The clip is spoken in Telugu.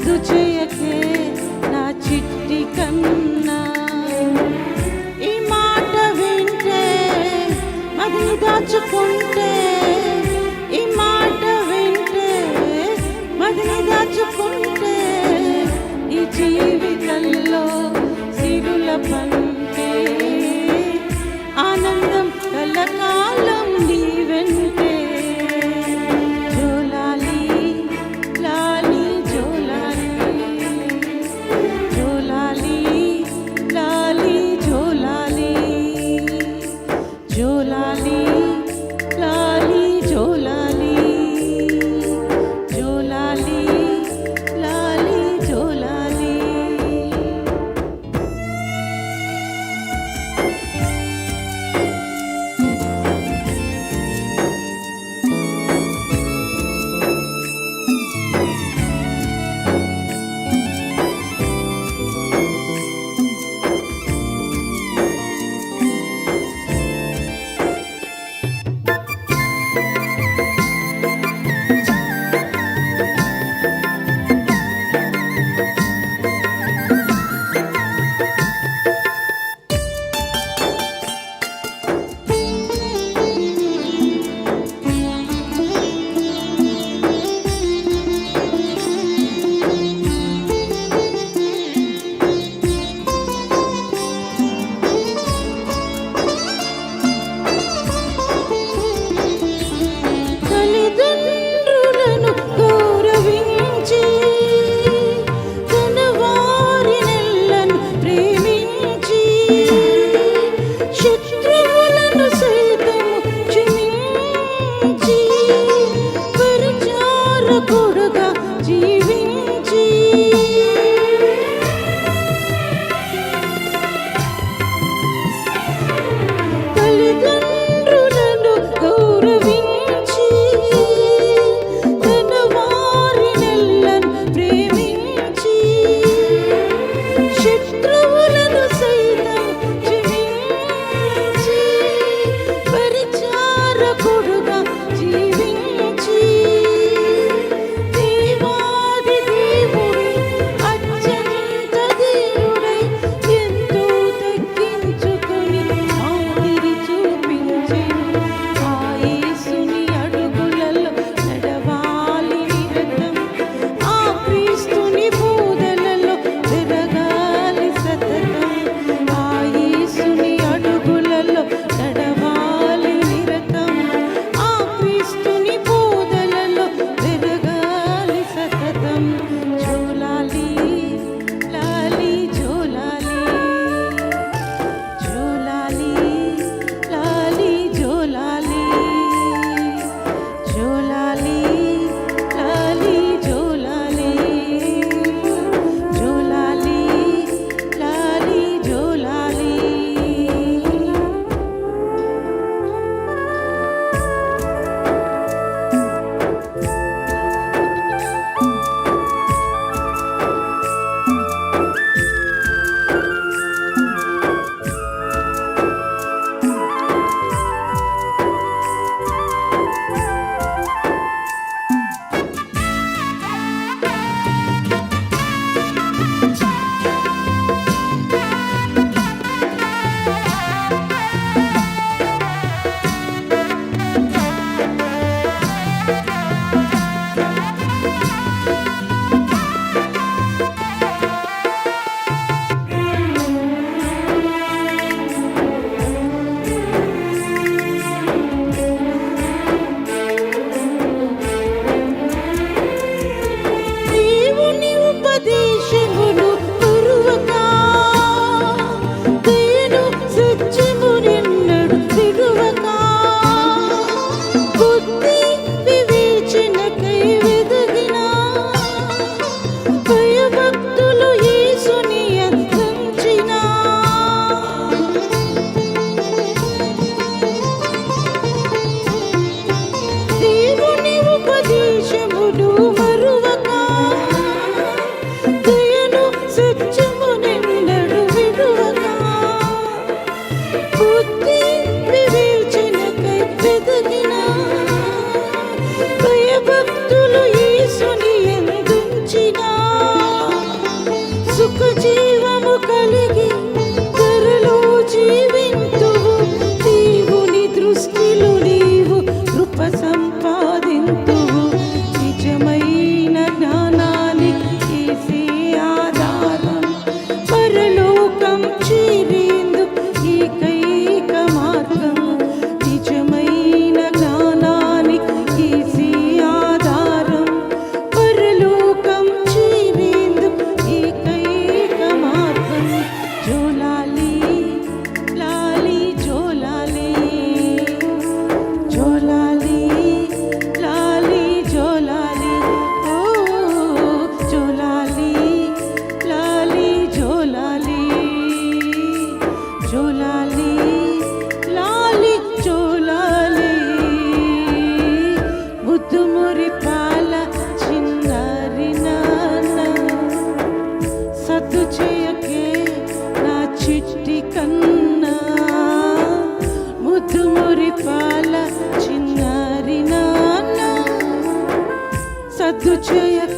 రద్దు నా అది దాచుకుంటే நட்சத்திர చిట్టి కన్నా ముద్దు మురిపాల చిన్నారి నాన్న సద్దు చేయక